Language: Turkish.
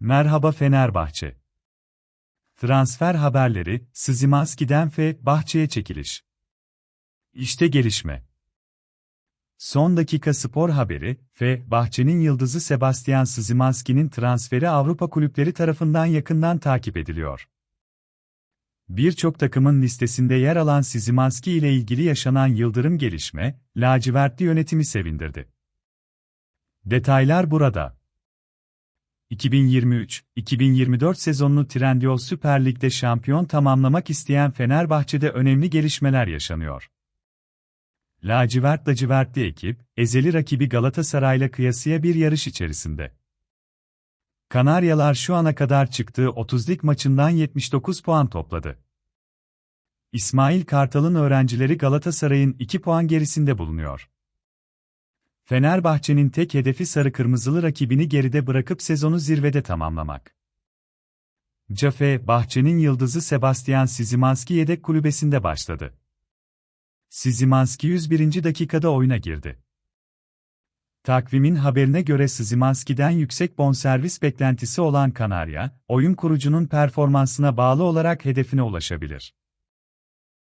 Merhaba Fenerbahçe. Transfer haberleri, Szymanski'den ve Bahçe'ye çekiliş. İşte gelişme. Son dakika spor haberi ve Bahçe'nin yıldızı Sebastian Szymanski'nin transferi Avrupa kulüpleri tarafından yakından takip ediliyor. Birçok takımın listesinde yer alan Szymanski ile ilgili yaşanan yıldırım gelişme, lacivertli yönetimi sevindirdi. Detaylar burada. 2023-2024 sezonunu Trendyol Süper Lig'de şampiyon tamamlamak isteyen Fenerbahçe'de önemli gelişmeler yaşanıyor. Lacivert lacivertli ekip, ezeli rakibi Galatasaray'la kıyasıya bir yarış içerisinde. Kanaryalar şu ana kadar çıktığı 30 lig maçından 79 puan topladı. İsmail Kartal'ın öğrencileri Galatasaray'ın 2 puan gerisinde bulunuyor. Fenerbahçe'nin tek hedefi sarı kırmızılı rakibini geride bırakıp sezonu zirvede tamamlamak. Cafe, Bahçe'nin yıldızı Sebastian Szymanski yedek kulübesinde başladı. Szymanski 101. dakikada oyuna girdi. Takvimin haberine göre Szymanski'den yüksek bonservis beklentisi olan Kanarya, oyun kurucunun performansına bağlı olarak hedefine ulaşabilir.